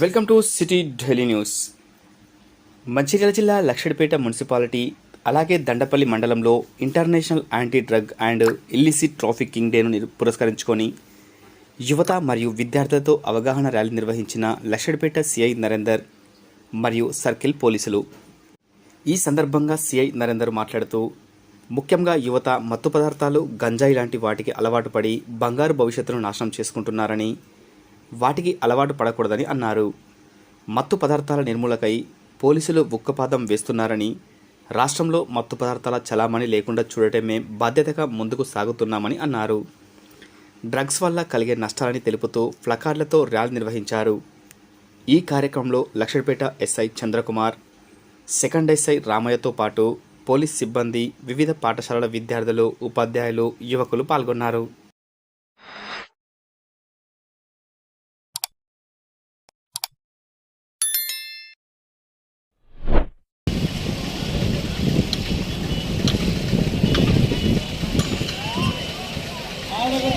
Welcome to city Delhi news. Mancherial జిల్లా Luxettipet municipality అలాగే దండపల్లి మండలంలో international anti drug and illicit trafficking డేను పురస్కరించుకొని యువత మరియు విద్యార్థులతో అవగాహన ర్యాలీ నిర్వహించిన లక్షడిపేట సిఐ నరేందర్ మరియు సర్కిల్ పోలీసులు. ఈ సందర్భంగా సిఐ నరేందర్ మాట్లాడుతూ ముఖ్యంగా యువత మత్తు పదార్థాలు గంజాయి లాంటి వాటికి అలవాటు పడి బంగారు భవిష్యత్తును నాశనం చేసుకుంటున్నారని వాటికి అలవాటు పడకూడదని అన్నారు. మత్తు పదార్థాల నిర్మూలకై పోలీసులు ఉక్కపాదం వేస్తున్నారని రాష్ట్రంలో మత్తు పదార్థాల చలామణి లేకుండా చూడటమే బాధ్యతగా ముందుకు సాగుతున్నామని అన్నారు. డ్రగ్స్ వల్ల కలిగే నష్టాలని తెలుపుతూ ప్లకార్డులతో ర్యాలీ నిర్వహించారు. ఈ కార్యక్రమంలో Luxettipet SI Chandrakumar second SI రామయ్యతో పాటు పోలీస్ సిబ్బంది వివిధ పాఠశాలల విద్యార్థులు ఉపాధ్యాయులు యువకులు పాల్గొన్నారు. Oliver.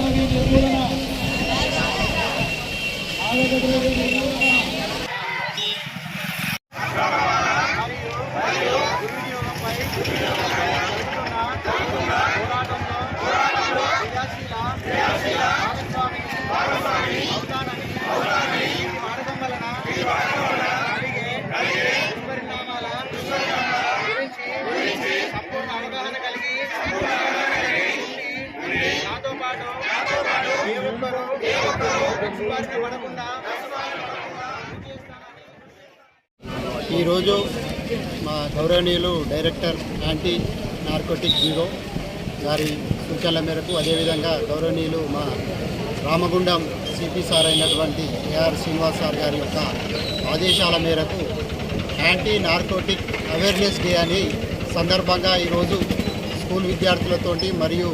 ఈరోజు మా గౌరవనీయులు డైరెక్టర్ యాంటీ నార్కోటిక్ బ్యూరో గారి సూచనల మేరకు అదేవిధంగా గౌరవనీయులు మా రామగుండం సిపి సార్ అయినటువంటి ఏఆర్ శ్రీనివాస్ సార్ గారి యొక్క ఆదేశాల మేరకు యాంటీ నార్కోటిక్ అవేర్నెస్ డే అని సందర్భంగా ఈరోజు స్కూల్ విద్యార్థులతోటి మరియు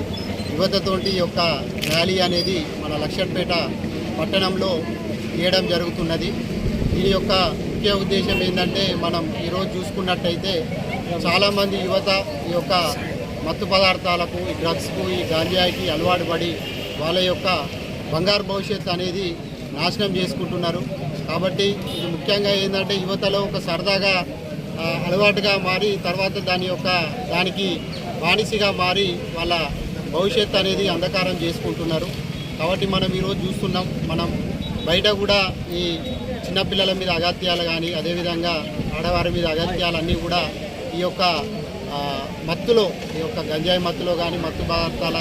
యువతతోటి ఈ యొక్క ర్యాలీ అనేది మన లక్ష్మణపేట పట్టణంలో చేయడం జరుగుతున్నది. దీని యొక్క ముఖ్య ఉద్దేశం ఏంటంటే మనం ఈరోజు చూసుకున్నట్టయితే చాలామంది యువత ఈ యొక్క మత్తు పదార్థాలకు ఈ డ్రగ్స్కు ఈ గాంజాయికి అలవాటు పడి వాళ్ళ యొక్క బంగారు భవిష్యత్తు అనేది నాశనం చేసుకుంటున్నారు. కాబట్టి ఇది ముఖ్యంగా ఏంటంటే యువతలో ఒక సరదాగా అలవాటుగా మారి తర్వాత దాని యొక్క దానికి బానిసగా మారి వాళ్ళ భవిష్యత్తు అనేది అంధకారం చేసుకుంటున్నారు. కాబట్టి మనం ఈరోజు చూస్తున్నాం మనం బయట కూడా ఈ చిన్నపిల్లల మీద అగత్యాలు కానీ అదేవిధంగా ఆడవారి మీద అగత్యాలన్నీ కూడా ఈ యొక్క మత్తులో ఈ యొక్క గంజాయి మత్తులో కానీ మత్తు పదార్థాల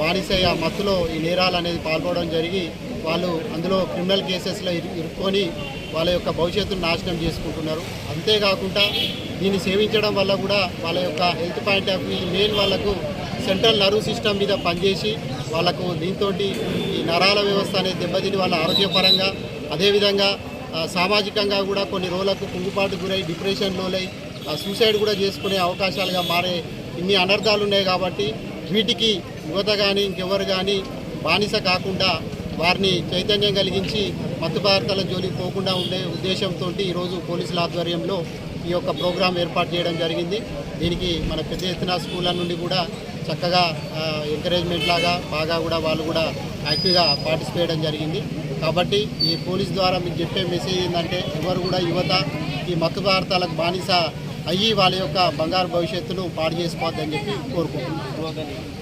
బానిసయ్య మత్తులో ఈ నేరాలు అనేది పాల్గొనడం జరిగి వాళ్ళు అందులో క్రిమినల్ కేసెస్లో ఇరు ఇరుక్కొని వాళ్ళ యొక్క భవిష్యత్తును నాశనం చేసుకుంటున్నారు. అంతేకాకుండా దీన్ని సేవించడం వల్ల కూడా వాళ్ళ యొక్క health point of view main వాళ్ళకు సెంట్రల్ నర్వ్ సిస్టమ్ మీద పనిచేసి వాళ్ళకు దీంతో ఈ నరాల వ్యవస్థ అనేది దెబ్బతిని వాళ్ళ ఆరోగ్యపరంగా అదేవిధంగా సామాజికంగా కూడా కొన్ని రోజులకు కుంగుపాటు గురై డిప్రెషన్ లోలై ఆ, సూసైడ్ కూడా చేసుకునే అవకాశాలుగా మారే ఇన్ని అనర్థాలు ఉన్నాయి కాబట్టి వీటికి యువత కానీ ఇంకెవరు కానీ బానిస కాకుండా వారిని చైతన్యం కలిగించి మత్తు పదార్థాల జోలికి పోకుండా ఉండే ఉద్దేశంతో ఈరోజు పోలీసుల ఆధ్వర్యంలో ఈ యొక్క ప్రోగ్రాం ఏర్పాటు చేయడం జరిగింది. దీనికి మన పెద్ద ఎత్తున స్కూళ్ళ నుండి కూడా చక్కగా ఎంకరేజ్మెంట్ లాగా బాగా కూడా వాళ్ళు కూడా యాక్టివ్గా పార్టిసిపేట్ చేయడం జరిగింది. కాబట్టి ఈ పోలీస్ ద్వారా మీకు చెప్పే మెసేజ్ ఏంటంటే ఎవరు కూడా యువత ఈ మత్తు పదార్థాలకు బానిస అయ్యి వాళ్ళ యొక్క బంగారు భవిష్యత్తును పాడు చేసుకోవద్దని చెప్పి కోరుకుంటున్నాను.